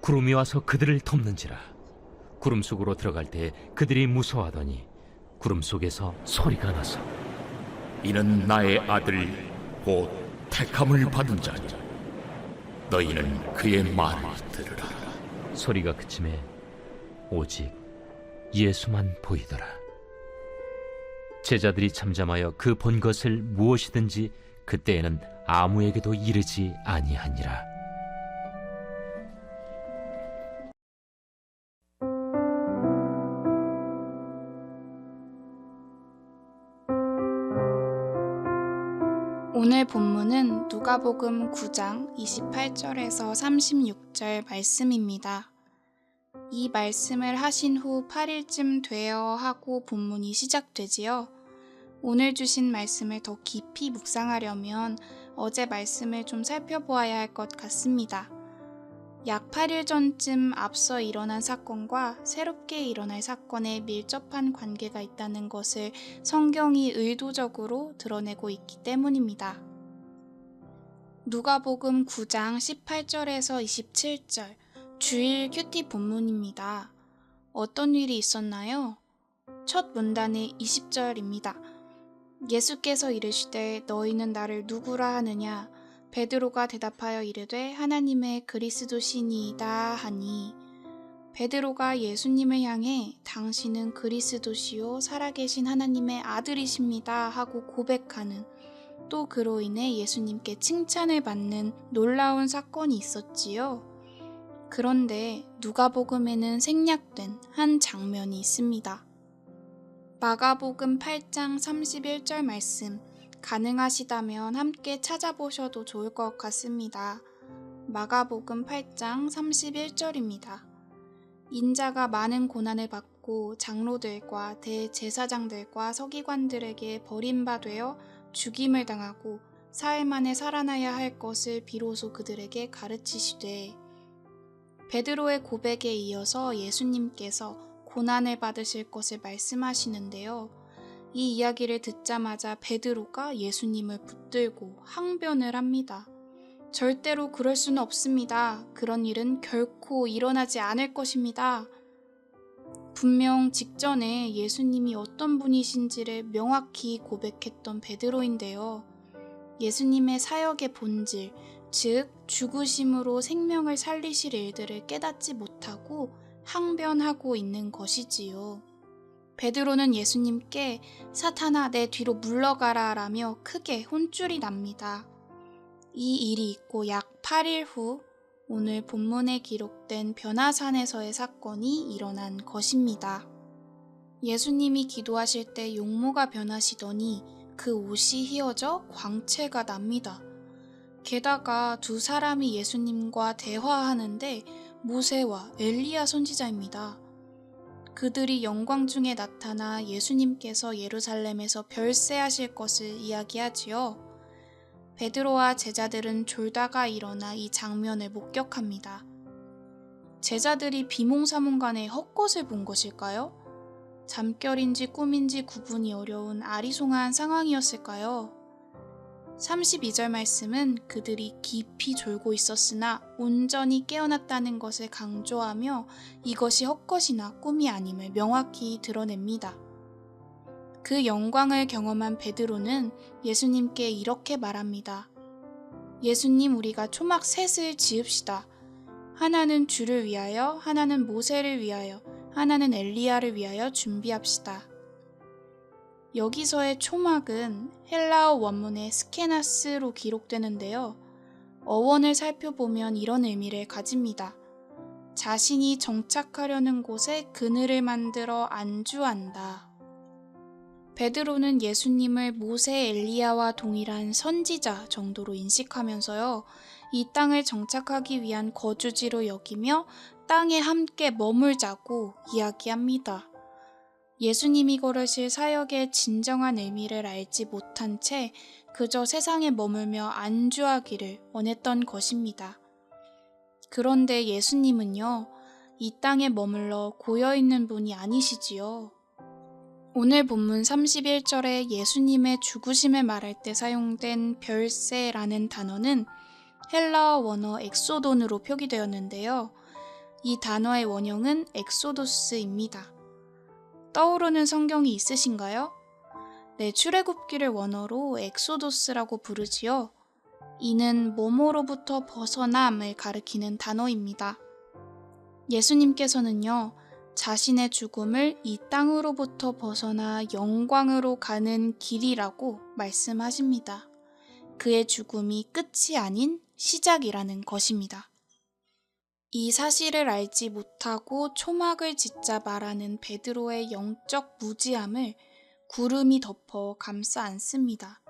구름이 와서 그들을 덮는지라 구름 속으로 들어갈 때 그들이 무서워하더니 구름 속에서 소리가 나서 이는 나의 아들 곧 택함을 받은 자니 너희는 그의 말을 들으라 소리가 그침에 오직 예수만 보이더라. 제자들이 잠잠하여 그 본 것을 무엇이든지 그때에는 아무에게도 이르지 아니하니라. 오늘 본문은 누가복음 9장 28절에서 36절 말씀입니다. 이 말씀을 하신 후 8일쯤 되어 하고 본문이 시작되지요. 오늘 주신 말씀을 더 깊이 묵상하려면 어제 말씀을 좀 살펴보아야 할 것 같습니다. 약 8일 전쯤 앞서 일어난 사건과 새롭게 일어날 사건에 밀접한 관계가 있다는 것을 성경이 의도적으로 드러내고 있기 때문입니다. 누가복음 9장 18절에서 27절 주일 큐티 본문입니다. 어떤 일이 있었나요? 첫 문단의 20절입니다. 예수께서 이르시되 너희는 나를 누구라 하느냐 베드로가 대답하여 이르되 하나님의 그리스도시니이다 하니 베드로가 예수님을 향해 당신은 그리스도시요 살아계신 하나님의 아들이십니다 하고 고백하는 또 그로 인해 예수님께 칭찬을 받는 놀라운 사건이 있었지요. 그런데 누가복음에는 생략된 한 장면이 있습니다. 마가복음 8장 31절 말씀 가능하시다면 함께 찾아보셔도 좋을 것 같습니다. 마가복음 8장 31절입니다. 인자가 많은 고난을 받고 장로들과 대제사장들과 서기관들에게 버림받되어 죽임을 당하고 사흘 만에 살아나야 할 것을 비로소 그들에게 가르치시되 베드로의 고백에 이어서 예수님께서 고난을 받으실 것을 말씀하시는데요. 이 이야기를 듣자마자 베드로가 예수님을 붙들고 항변을 합니다. 절대로 그럴 수는 없습니다. 그런 일은 결코 일어나지 않을 것입니다. 분명 직전에 예수님이 어떤 분이신지를 명확히 고백했던 베드로인데요. 예수님의 사역의 본질, 즉 죽으심으로 생명을 살리실 일들을 깨닫지 못하고 항변하고 있는 것이지요. 베드로는 예수님께 사탄아 내 뒤로 물러가라 라며 크게 혼쭐이 납니다. 이 일이 있고 약 8일 후 오늘 본문에 기록된 변화산에서의 사건이 일어난 것입니다. 예수님이 기도하실 때 용모가 변하시더니 그 옷이 휘어져 광채가 납니다. 게다가 두 사람이 예수님과 대화하는데 모세와 엘리야 선지자입니다. 그들이 영광 중에 나타나 예수님께서 예루살렘에서 별세하실 것을 이야기하지요. 베드로와 제자들은 졸다가 일어나 이 장면을 목격합니다. 제자들이 비몽사몽간에 헛것을 본 것일까요? 잠결인지 꿈인지 구분이 어려운 아리송한 상황이었을까요? 32절 말씀은 그들이 깊이 졸고 있었으나 온전히 깨어났다는 것을 강조하며 이것이 헛것이나 꿈이 아님을 명확히 드러냅니다. 그 영광을 경험한 베드로는 예수님께 이렇게 말합니다. 예수님, 우리가 초막 셋을 지읍시다. 하나는 주를 위하여, 하나는 모세를 위하여, 하나는 엘리야를 위하여 준비합시다. 여기서의 초막은 헬라어 원문의 스케나스로 기록되는데요. 어원을 살펴보면 이런 의미를 가집니다. 자신이 정착하려는 곳에 그늘을 만들어 안주한다. 베드로는 예수님을 모세 엘리야와 동일한 선지자 정도로 인식하면서요. 이 땅을 정착하기 위한 거주지로 여기며 땅에 함께 머물자고 이야기합니다. 예수님이 걸으실 사역의 진정한 의미를 알지 못한 채 그저 세상에 머물며 안주하기를 원했던 것입니다. 그런데 예수님은요, 이 땅에 머물러 고여있는 분이 아니시지요. 오늘 본문 31절에 예수님의 죽으심을 말할 때 사용된 별세라는 단어는 헬라어 원어 엑소돈으로 표기되었는데요. 이 단어의 원형은 엑소도스입니다. 떠오르는 성경이 있으신가요? 네, 출애굽기를 원어로 엑소도스라고 부르지요. 이는 뭐뭐로부터 벗어남을 가리키는 단어입니다. 예수님께서는요, 자신의 죽음을 이 땅으로부터 벗어나 영광으로 가는 길이라고 말씀하십니다. 그의 죽음이 끝이 아닌 시작이라는 것입니다. 이 사실을 알지 못하고 초막을 짓자 말하는 베드로의 영적 무지함을 구름이 덮어 감싸 안습니다.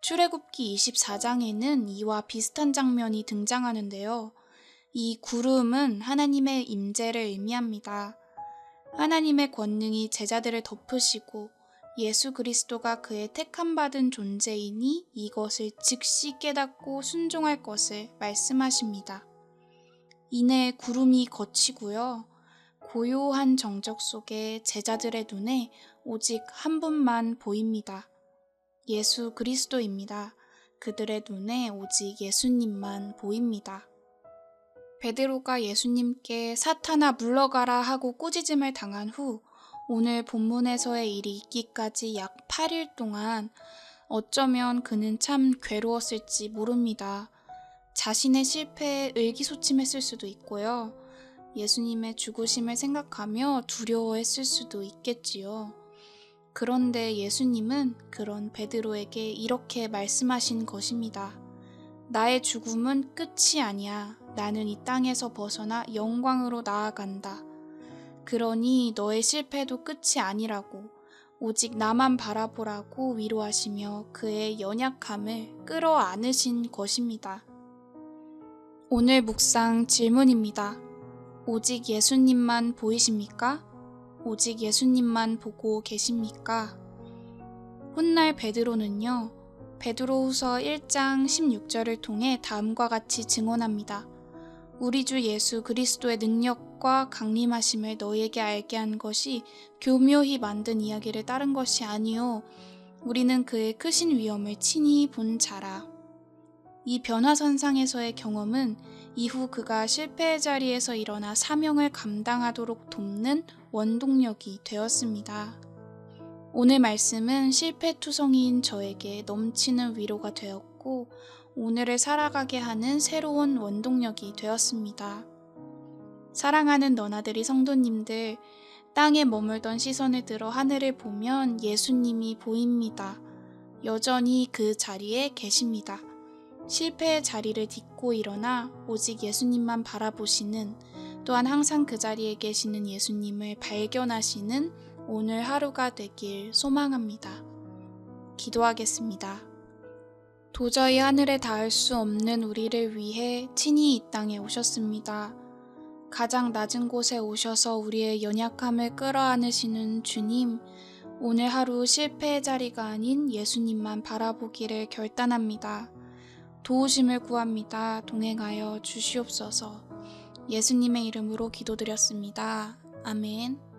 출애굽기 24장에는 이와 비슷한 장면이 등장하는데요. 이 구름은 하나님의 임재를 의미합니다. 하나님의 권능이 제자들을 덮으시고 예수 그리스도가 그의 택함 받은 존재이니 이것을 즉시 깨닫고 순종할 것을 말씀하십니다. 이내 구름이 거치고요. 고요한 정적 속에 제자들의 눈에 오직 한 분만 보입니다. 예수 그리스도입니다. 그들의 눈에 오직 예수님만 보입니다. 베드로가 예수님께 사탄아 물러가라 하고 꾸짖음을 당한 후 오늘 본문에서의 일이 있기까지 약 8일 동안 어쩌면 그는 참 괴로웠을지 모릅니다. 자신의 실패에 의기소침했을 수도 있고요. 예수님의 죽으심을 생각하며 두려워했을 수도 있겠지요. 그런데 예수님은 그런 베드로에게 이렇게 말씀하신 것입니다. 나의 죽음은 끝이 아니야. 나는 이 땅에서 벗어나 영광으로 나아간다. 그러니 너의 실패도 끝이 아니라고 오직 나만 바라보라고 위로하시며 그의 연약함을 끌어안으신 것입니다. 오늘 묵상 질문입니다. 오직 예수님만 보이십니까? 오직 예수님만 보고 계십니까? 훗날 베드로는요, 베드로후서 1장 16절을 통해 다음과 같이 증언합니다. 우리 주 예수 그리스도의 능력과 강림하심을 너희에게 알게 한 것이 교묘히 만든 이야기를 따른 것이 아니요 우리는 그의 크신 위엄을 친히 본 자라. 이 변화선상에서의 경험은 이후 그가 실패의 자리에서 일어나 사명을 감당하도록 돕는 원동력이 되었습니다. 오늘 말씀은 실패투성이인 저에게 넘치는 위로가 되었고, 오늘을 살아가게 하는 새로운 원동력이 되었습니다. 사랑하는 너나들이 성도님들, 땅에 머물던 시선을 들어 하늘을 보면 예수님이 보입니다. 여전히 그 자리에 계십니다. 실패의 자리를 딛고 일어나 오직 예수님만 바라보시는 또한 항상 그 자리에 계시는 예수님을 발견하시는 오늘 하루가 되길 소망합니다. 기도하겠습니다. 도저히 하늘에 닿을 수 없는 우리를 위해 친히 이 땅에 오셨습니다. 가장 낮은 곳에 오셔서 우리의 연약함을 끌어안으시는 주님, 오늘 하루 실패의 자리가 아닌 예수님만 바라보기를 결단합니다. 도우심을 구합니다. 동행하여 주시옵소서. 예수님의 이름으로 기도드렸습니다. 아멘.